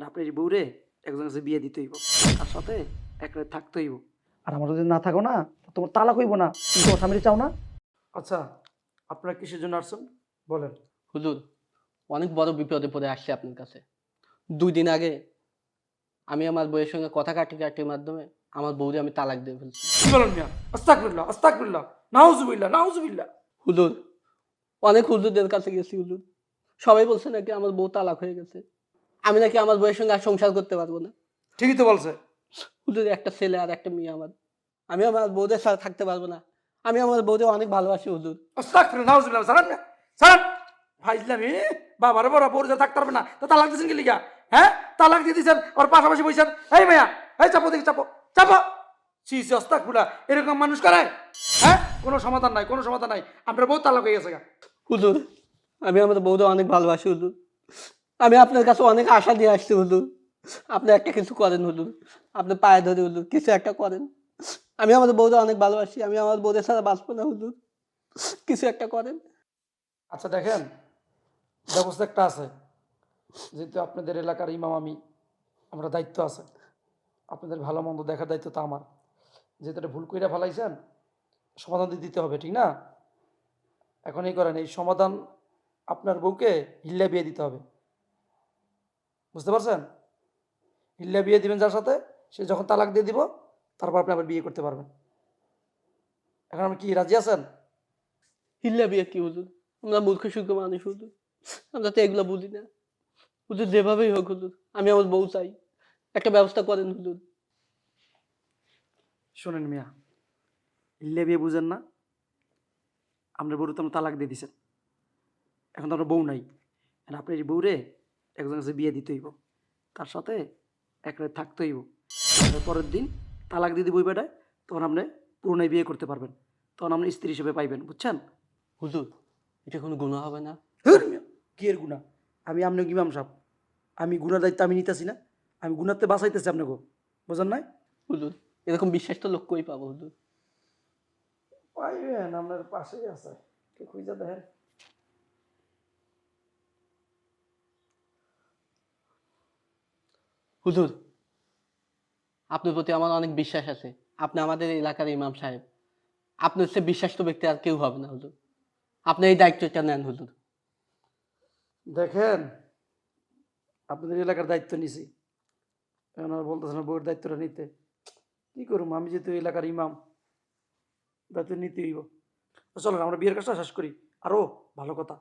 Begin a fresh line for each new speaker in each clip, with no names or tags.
আর আপনার এই বউরে একজন কাছে বিয়ে দিতে হইব তার সাথে এক রাত থাকতে হইব। আর আমার যদি না থাকো না তোমার তালাক হইব না। তুমি তোমার স্বামীর চাও না? আচ্ছা আপনারা কিসের জন্য আসছেন? বলেন।
হুজুর অনেক বড় বিপদে পড়ে আসছে আপনার কাছে। দুই দিন আগে আমি আমার বইয়ের সঙ্গে কথা কাটি কাটির মাধ্যমে আমার বউরে আমি তালাক দিয়ে ফেলছি।
কি বলেন মিয়া? আস্তাকবিল্লাহ আস্তাকবিল্লাহ নাউজুবিল্লাহ নাউজুবিল্লাহ।
হুজুর অনেক হুজুরদের কাছে গেছি হুজুর। সবাই বলছে নাকি আমার বউ তালাক হয়ে গেছে। আমি নাকি আমার বইয়ের সঙ্গে আর সংসার করতে পারব না।
ঠিকই তো বলছে।
হুজুর একটা ছেলে আর একটা মেয়ে আমার। আমি আমার বউদের সাথে থাকতে পারব না। আমি আমার বউদের অনেক ভালোবাসি হুজুর।
ভাইজলামি বাবার বড় বউর থাকতে পারবে না তো তালাক দিয়েছেন কি লিগা? হ্যাঁ? তালাক দিয়ে দিয়েছেন ওর পাশাপাশি বসেছেন এই ভাইয়া এই চাপো দেখি চাপো চাপো। সি সি অস্তাকফিরুল্লাহ এরকম মানুষ করে? হ্যাঁ? কোনো সমাধান নাই কোনো সমাধান নাই। আপনার বউ তালাক হয়ে গেছে
হুজুর আমি আমার বউদের অনেক ভালোবাসি হুজুর। আমি আপনার কাছে অনেক আশা দিয়ে আসছি, হুজুর। আপনি একটা কিছু করেন, হুজুর। আপনি পায়ে ধরে, হুজুর, কিছু একটা করেন। আমি আমার বউদের অনেক ভালোবাসি, আমি আমার বউদের সাথে বাঁচবো না, হুজুর। কিছু একটা করেন।
আচ্ছা দেখেন, ব্যবস্থা একটা আছে। যেহেতু আপনাদের এলাকার ইমাম আমি, আমরা দায়িত্ব আছে। আপনাদের ভালো মন্দ দেখার দায়িত্ব তো আমার। যেহেতু এটা ভুল কইরা ফেলাইছেন, সমাধান দিতে হবে, ঠিক না? এখন এই করেন, এই সমাধান আপনার বউকে হিল্লা বিয়ে দিতে হবে। বুঝতে পারছেন? হিল্লা বিয়ে দিবেন যার সাথে সে যখন তালাক দিয়ে দিব তারপর আপনি আবার বিয়ে করতে পারবেন। এখন আপনি কি রাজি আছেন?
হিল্লা বিয়ে কি হুজুর? আমরা মূর্খ সুখ মানুষ হুজুর। আমরা তো এগুলো বুঝি না। হুজুর যেভাবেই হোক হুজুর আমি আমার বউ চাই। একটা ব্যবস্থা করেন হুজুর।
শোনেন মিয়া হিল্লে বিয়ে বুঝেন না। আপনার বউরে তো তালাক দিয়ে দিছেন এখন তো আমরা বউ নাই। আপনি আপনার এই বউরে একজন কাছে বিয়ে দিতে হইব। তার সাথে এক রাত থাকতে হইব। পরের দিন তালাক দিয়ে দিব ওই বেটায় তখন আপনি পুরোনায় বিয়ে করতে পারবেন। তখন আপনি স্ত্রী হিসেবে পাইবেন বুঝছেন?
হুজুর এটা কোনো গুণা হবে না?
কি এর গুণা আমি আপনি ইমাম সাহেব। আমি গুণার দায়িত্ব আমি নিতেছি না। আমি গুণাতে বাঁচাইতেছি আপনাকে বুঝেন নাই?
হুজুর এরকম বিশ্বাস তো লোক কই পাবো হুজুর?
পাইবেন আপনার পাশেই আছে। খুঁজে দেখেন।
হুজুর আপনার প্রতি আমার অনেক বিশ্বাস আছে। আপনি আমাদের এলাকার ইমাম সাহেব। আপনার সে বিশ্বাস্ত ব্যক্তি আর কেউ হবে না হুজুর। আপনি এই দায়িত্বটা নেন হুজুর।
দেখেন আপনাদের এলাকার দায়িত্ব নিছি। এখন আর বলতেছেন না বউয়ের দায়িত্বটা নিতে। কি করুম আমি যেহেতু এলাকার ইমাম দায়িত্ব নিতে হইব। চলো আমরা বিয়ের কাজটা শেষ করি। আরও ভালো কথা।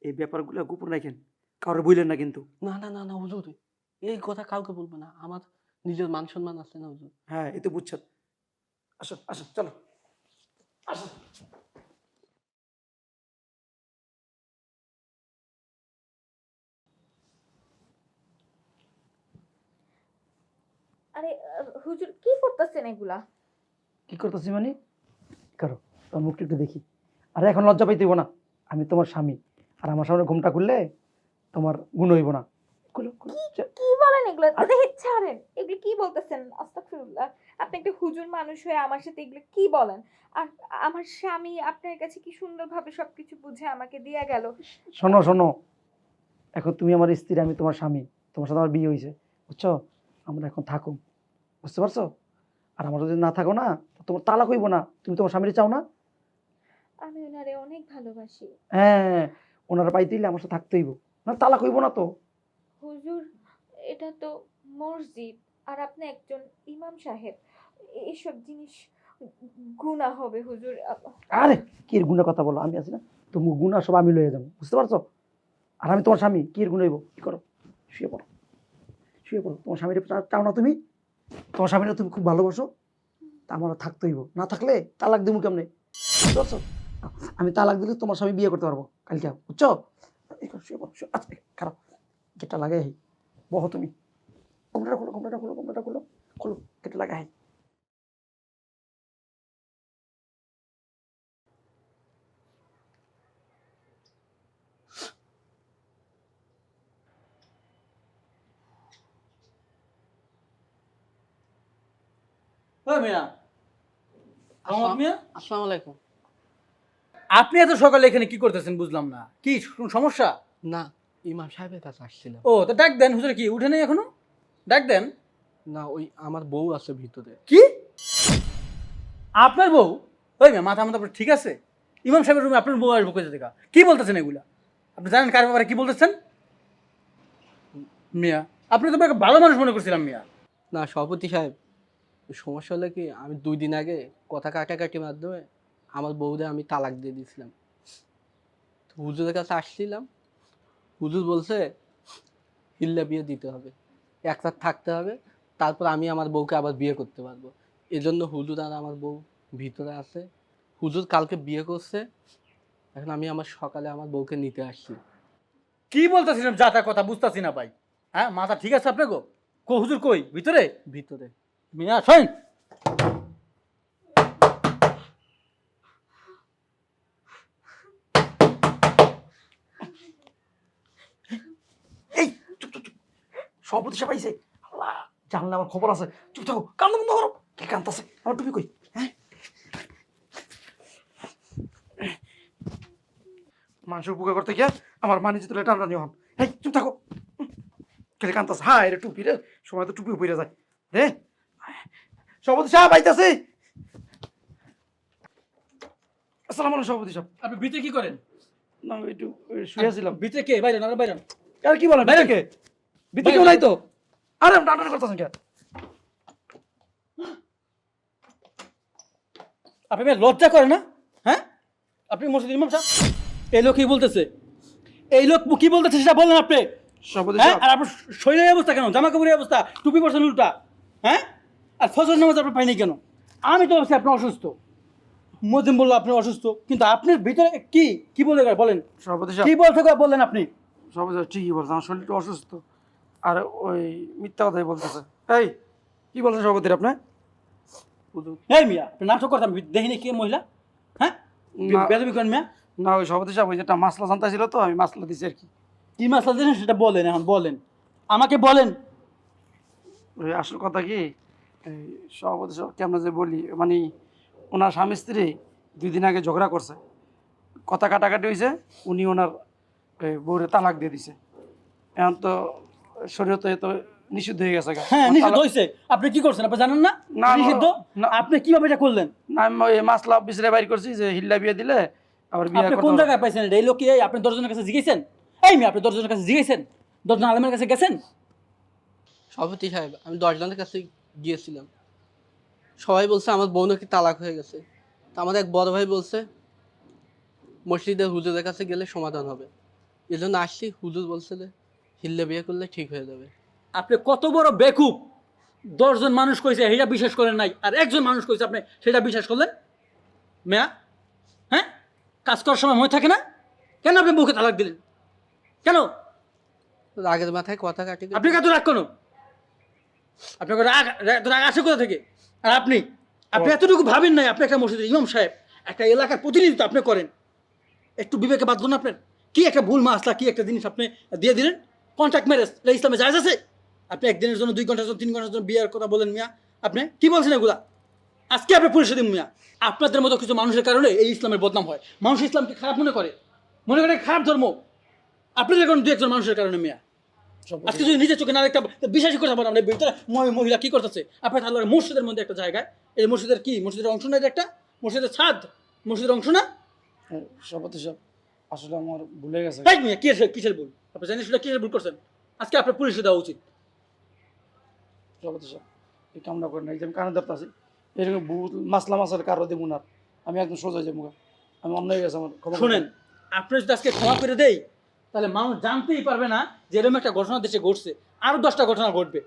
এই ব্যাপারগুলো গোপন রাখেন। কারোর বইলেন না কিন্তু।
না না না না হুজুর। এই কথা কাউকে বলব না। আমার নিজের মান সম্মান আছে না হুজুর।
হ্যাঁ এই তো বুঝছেন। আসুন আসুন চলো। আসুন।
আরে হুজুর কি করতেছেন এগুলা?
কি করতেছি মানে? করো তোর মুখটা একটু দেখি। আরে এখন লজ্জা পাইতে হইব না। আমি তোমার স্বামী। আর আমার সামনে ঘুমটা খুললে তোমার গুণ হইব না।
কি বলেন এগুলো? ছাড়েন? এগুলো কি বলতেছেন? আস্তাগফিরুল্লাহ। আপনি একটা হুজুর মানুষ হয়ে আমার সাথে এগুলো কি বলেন? আর আমার স্বামী আপনার কাছে কি সুন্দরভাবে সবকিছু বুঝে আমাকে দিয়ে গেল?
শোনো শোনো। এখন তুমি আমার স্ত্রী আমি তোমার স্বামী। তোমার সাথে আমার বিয়ে হয়েছে। বুঝছ? আমরা এখন থাকো বুঝতে পারছ? আর আমার যদি না থাকো না তোমার তালাক হইব না। তুমি তোমার স্বামীর চাও না?
আমি ওনারে অনেক ভালোবাসি।
হ্যাঁ ওনারা পাইতে আমার সাথে থাকতে হইব। না তালাক হইব না তো?
হুজুর, এটা তো মসজিদ, আর আপনি একজন ইমাম সাহেব। এইসব জিনিস গুনাহ হবে হুজুর।
আরে, কি গুণের কথা বলো? আমি আছি না। তুমি গুণা সব আমি লয়ে যাব। বুঝতে পারছ? আর আমি তোমার স্বামী, কি গুণ হইব? কি করো? শুয়ে পড়ো। শুয়ে পড়ো। তোমার স্বামীর চাও না তুমি? তোমার স্বামীরা তুমি খুব ভালোবাসো? তা আমার থাকতে হইব। না থাকলে তালাক দিব কেমনে? বুঝতে আমি তালাক দিলে তোমার স্বামী বিয়ে করতে পারব। কালকে বুঝছ? শুয়ে পড়ো আচ্ছা খারাপ। তুমি। কমরাটা খোলো কমরাটা খোলো কমরাটা খোলো খোলো গেটটা লাগাই হাই
মিয়া। মিয়া?
আসসালামু আলাইকুম।
আপনি এত সকালে এখানে কি করতেছেন বুঝলাম না। কি সমস্যা?
না। ইমাম সাহেবের কাছে আসছিলাম।
ও তো ডাক দেন হুজুর কি উঠে নেই এখনও? ডাক দেন।
না ওই আমার বউ আছে ভিতরে।
কি? আপনার বউ? ওই মেয়ে মাথা মাথা ঠিক আছে? ইমাম সাহেবের রুমে আপনার বউ আসব কোথা থেকে? কি বলতেছেন এগুলা? আপনি জানেন কার ব্যাপারে কি বলতেছেন? মিয়া আপনি তো ভালো মানুষ মনে করছিলাম মিয়া।
না সভাপতি সাহেব সমস্যা হলো কি আমি দুই দিন আগে কথা কাটাকাটির মাধ্যমে আমার বউদের আমি তালাক দিয়ে দিয়েছিলাম। হুজুরের কাছে আসছিলাম হুজুর বলছে হিল্লা বিয়ে দিতে হবে। একসাথ থাকতে হবে তারপর আমি আমার বউকে আবার বিয়ে করতে পারব। এজন্য হুজুর আর আমার বউ ভিতরে আছে। হুজুর কালকে বিয়ে করছে এখন আমি আমার সকালে আমার বউকে নিতে আসছি।
কি বলতেছিলাম যা তা কথা বুঝতেছি না ভাই? হ্যাঁ মাথা ঠিক আছে আপনাকে? কো হুজুর কই? ভিতরে?
ভিতরে।
মিয়া শোন
এই চুপ চুপ চুপ সভাপতি সাহেব আইছে। আল্লাহ জানলে আমার খবর আছে। চুপ থাকো কান্দ বন্ধ করো। কে কান্দাছে আমার টুপি কই? হ্যাঁ? মাংস উপকার করতে গিয়া আমার মানি তুলে টানটা নিয়ে হন। এই চুপ থাকো। কে কান্দাছে হ্যাঁ রে টুপি রে সময় তো টুপি উপরে যায়। রে সভাপতি সাহেব আইতাছে। আসসালামু আলাইকুম সভাপতি সাহেব।
আপনি ভিতরে কি করেন?
না একটু শুয়েছিলাম
ভিতরে কে? বাইরে না বাইরে।
আর কি বলেন
বাইরে।
ভিতরে ভিতরে কেউ নাই তো? আরে টাটা করতেছেন কে?
আপনি মেয়ে লজ্জা করে না? হ্যাঁ? আপনি মসজিদ ইমাম সাহেব? এই লোক কি বলতেছে? এই লোক কি বলতেছে সেটা বলেন আপনি।
সভাপতি
হ্যাঁ? আর আপনার শরীরের অবস্থা কেন? জামা কাপড়ের অবস্থা টুপি পরছেন উল্টা। হ্যাঁ? আর ফজর নামাজ আপনি পাইনি কেন? আমি তো ভাবছি আপনি অসুস্থ। মজিম বলল আপনি অসুস্থ। কিন্তু আপনার ভিতরে কি? কি বলে বলেন।
সভাপতি
কি বলতে বললেন আপনি?
সভাপতি ঠিকই বলছে। আমার শরীরটা অসুস্থ। আর ওই মিথ্যা কথাই বলতেছে। এই কি বলছেন সভাপতির আপনি?
এই মিয়া আপনি নাটক করতাম দেখিনি কে মহিলা? হ্যাঁ। বেদবি করেন মিয়া?
না ওই সভাপতি সাহেব ওই যেটা মাসলা জানতা ছিল তো আমি মাসলা দিছি আর কি।
কি মাসলা দিয়েছেন সেটা বলেন এখন বলেন। আমাকে বলেন।
ওই আসল কথা কি এই সভাপতি সাহেব কেমন যে বলি মানে ওনার স্বামী স্ত্রী দুই দিন আগে ঝগড়া করছে। কথা কাটাকাটি হয়েছে উনি ওনার বউরে তালাক দিয়ে দিছে। এখন তো তো নিষিদ্ধ হয়ে গেছে
হ্যাঁ নিষিদ্ধ হয়েছে আপনি কি করছেন? আপনি জানেন না?
না,
নিষিদ্ধ? আপনি কীভাবে এটা করলেন?
না আমি মাসলা অফিসে বাইর করছি যে হিল্লা বিয়ে দিলে আবার বিয়ে
আপনি কোন জায়গায় পাইছেন এটা? এই লোক কি এই আপনি দশজনের কাছে জিজ্ঞেসেন এই মেয়ে আপনি দশজনের কাছে জিজ্ঞেসেন দশজন আলমের কাছে গেছেন?
সভাপতি সাহেব আমি দশজনের কাছে গিয়েছিলাম। সবাই বলছে আমার বোন নাকি তালাক হয়ে গেছে? তা আমার এক বড় ভাই বলছে মসজিদের হুজুরের কাছে গেলে সমাধান হবে। এই জন্য আসছি হুজুর বলছে হিল্লে বিয়ে করলে ঠিক হয়ে যাবে।
আপনি কত বড় বেকুব? দশজন মানুষ কইছে সেটা বিশ্বাস করেন নাই। আর একজন মানুষ কইছে আপনি সেটা বিশ্বাস করলেন? মেয়া হ্যাঁ? কাজ করার সময় মনে থাকে না? কেন আপনি মুখে তালাক দিলেন? কেন?
রাগের মাথায় কথা কাটি
আপনি কত রাগ কেন? আপনার রাগ রাগ আসে কোথা থেকে? আর আপনি আপনি এতটুকু ভাবেন নাই আপনি একটা মসজিদের ইমাম সাহেব একটা এলাকার প্রতিনিধিত্ব আপনি করেন। একটু বিবেকে বাদ করুন আপনার? কি একটা ভুল মাসলা কি একটা জিনিস আপনি দিয়ে দিলেন? কন্ট্রাক্ট ম্যারেজ এটা ইসলামে জায়জ আছে আপনি একদিনের জন্য দুই ঘণ্টার জন্য তিন ঘণ্টার জন্য বিয়ের কথা বলেন মিয়া। আপনি কি বলছেন এগুলা? আজকে আপনি পুলিশে দিন মিয়া। আপনাদের মতো কিছু মানুষের কারণে এই ইসলামের বদনাম হয়। মানুষ ইসলামকে খারাপ মনে করে। মনে করে খারাপ ধর্ম। আপনাদের কারণে দু একজন মানুষের কারণে মিয়া। আজকে যদি নিজের চোখে না দেখতে বিশ্বাসই করতে পারেন ভিতরে মহিলা কি করতেছে? আপনার আল্লাহর মসজিদের মধ্যে একটা জায়গায় এই মসজিদের কি? মসজিদের অংশ না একটা? মসজিদের ছাদ? মসজিদের অংশ না?
হ্যাঁ, সভাপতি সাহেব। আসলে আমার ভুলে গেছে।
তাই মিয়া কিসের কিসের ভুল? আপনি জানেন সেটা কিসের ভুল করছেন? আজকে আপনার পুলিশে দেওয়া উচিত।
সাহেব এই কামনা করেন আমি কানে ধরতে আছি এরকম ভুল মাসলা মাসের কারও দেবো না। আমি একদম সোজা যাব আমি অন্য হয়ে গেছে আমার ক্ষমা করে
শোনেন আপনি যদি আজকে ক্ষমা করে দেই তাহলে মানুষ জানতেই পারবে না যে এরকম একটা ঘটনা দেশে ঘটছে। আরও দশটা ঘটনা ঘটবে।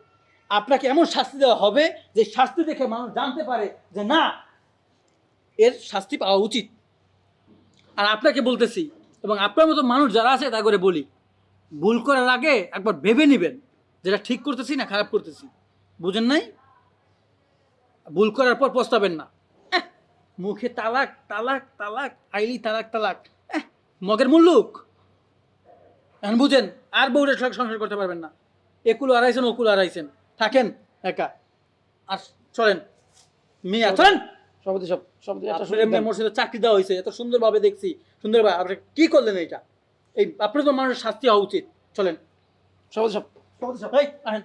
আপনাকে এমন শাস্তি দেওয়া হবে যে শাস্তি দেখে মানুষ জানতে পারে যে না এর শাস্তি পাওয়া উচিত। আর আপনাকে বলতেছি এবং আপনার মতো মানুষ যারা আছে, তা করে বলি, ভুল করার আগে একবার ভেবে নেবেন, যেটা ঠিক করতেছি না খারাপ করতেছি। বুঝেন নাই? ভুল করার পর পস্তাবেন না। মুখে তালাক তালাক তালাক, আইলি তালাক তালাক। মগের মুল্লুক এখন বুঝেন, আর বউরের সঙ্গে সংসার করতে পারবেন না। একুলো আড়াইছেন, ওকুলো আড়াইছেন। থাকেন, একা। আর চলেন। মিয়া, চলেন!
সভাপতি সব সভাপতি একটা
এমনি মসজিদে চাকরি দেওয়া হয়েছে এত সুন্দরভাবে দেখছি সুন্দরভাবে। আপনি কি করলেন এইটা? এই আপনার তো মানুষের শাস্তি হওয়া উচিত। চলেন।
সভাপতি সাহেব
এই আহেন।